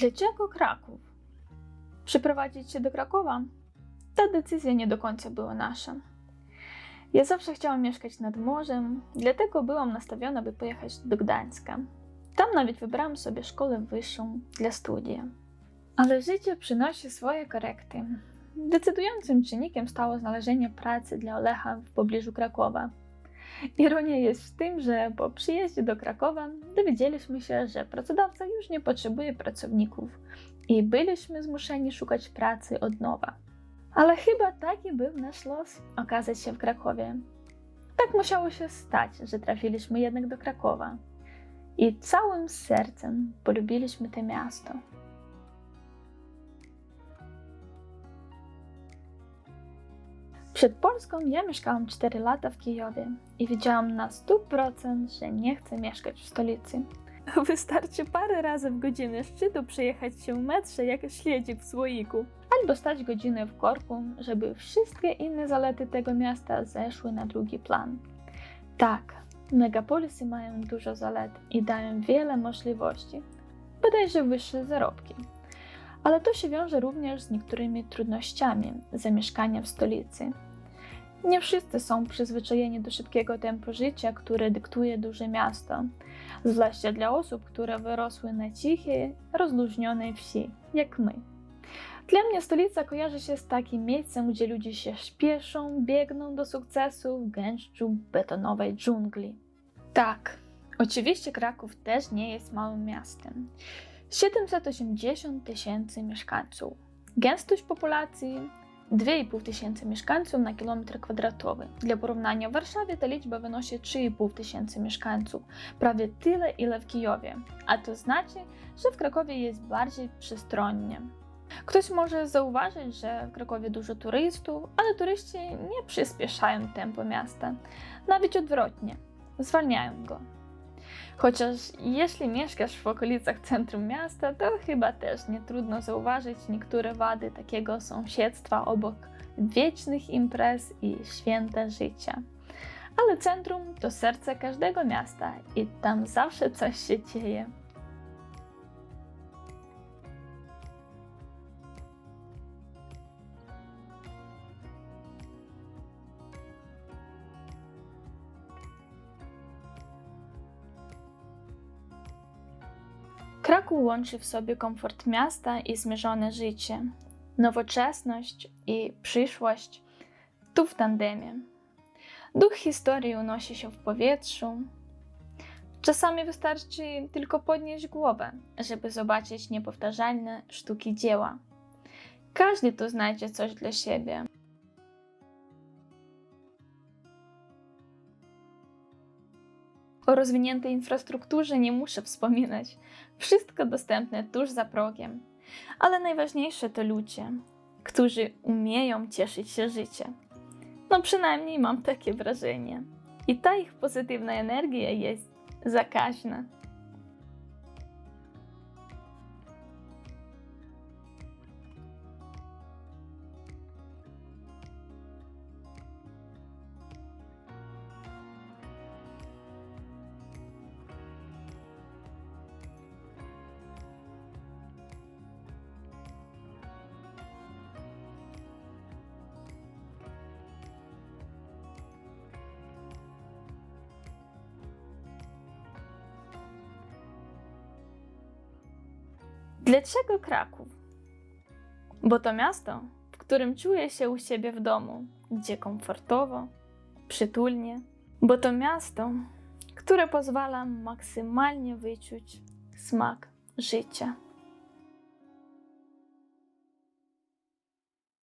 Dlaczego Kraków? Przeprowadzić się do Krakowa? Ta decyzja nie do końca była nasza. Ja zawsze chciałam mieszkać nad morzem, dlatego byłam nastawiona, by pojechać do Gdańska. Tam nawet wybrałam sobie szkołę wyższą dla studia. Ale życie przynosi swoje korekty. Decydującym czynnikiem stało znalezienie pracy dla Olecha w pobliżu Krakowa. Ironia jest w tym, że po przyjeździe do Krakowa dowiedzieliśmy się, że pracodawca już nie potrzebuje pracowników i byliśmy zmuszeni szukać pracy od nowa. Ale chyba taki był nasz los okazać się w Krakowie. Tak musiało się stać, że trafiliśmy jednak do Krakowa i całym sercem polubiliśmy to miasto. Przed Polską ja mieszkałam 4 lata w Kijowie i wiedziałam na 100%, że nie chcę mieszkać w stolicy. Wystarczy parę razy w godzinę szczytu przejechać się metrze jak śledzik w słoiku, albo stać godzinę w korku, żeby wszystkie inne zalety tego miasta zeszły na drugi plan. Tak, megapolisy mają dużo zalet i dają wiele możliwości, bodajże wyższe zarobki. Ale to się wiąże również z niektórymi trudnościami zamieszkania w stolicy. Nie wszyscy są przyzwyczajeni do szybkiego tempu życia, które dyktuje duże miasto, zwłaszcza dla osób, które wyrosły na cichej, rozluźnionej wsi, jak my. Dla mnie stolica kojarzy się z takim miejscem, gdzie ludzie się śpieszą, biegną do sukcesu w gęszczu betonowej dżungli. Tak, oczywiście Kraków też nie jest małym miastem. 780 tysięcy mieszkańców. Gęstość populacji 2,5 tysięcy mieszkańców na kilometr kwadratowy. Dla porównania w Warszawie ta liczba wynosi 3,5 tysięcy mieszkańców, prawie tyle ile w Kijowie, a to znaczy, że w Krakowie jest bardziej przestronnie. Ktoś może zauważyć, że w Krakowie dużo turystów, ale turyści nie przyspieszają tempo miasta, nawet odwrotnie, zwalniają go. Chociaż jeśli mieszkasz w okolicach centrum miasta, to chyba też nie trudno zauważyć niektóre wady takiego sąsiedztwa obok wiecznych imprez i święta życia. Ale centrum to serce każdego miasta i tam zawsze coś się dzieje. Kraków łączy w sobie komfort miasta i zmierzone życie, nowoczesność i przyszłość, tu w tandemie. Duch historii unosi się w powietrzu. Czasami wystarczy tylko podnieść głowę, żeby zobaczyć niepowtarzalne sztuki dzieła. Każdy tu znajdzie coś dla siebie. O rozwiniętej infrastrukturze nie muszę wspominać. Wszystko dostępne tuż za progiem. Ale najważniejsze to ludzie, którzy umieją cieszyć się życiem. No przynajmniej mam takie wrażenie. I ta ich pozytywna energia jest zakaźna. Dlaczego Kraków? Bo to miasto, w którym czuję się u siebie w domu, gdzie komfortowo, przytulnie. Bo to miasto, które pozwala maksymalnie wyczuć smak życia.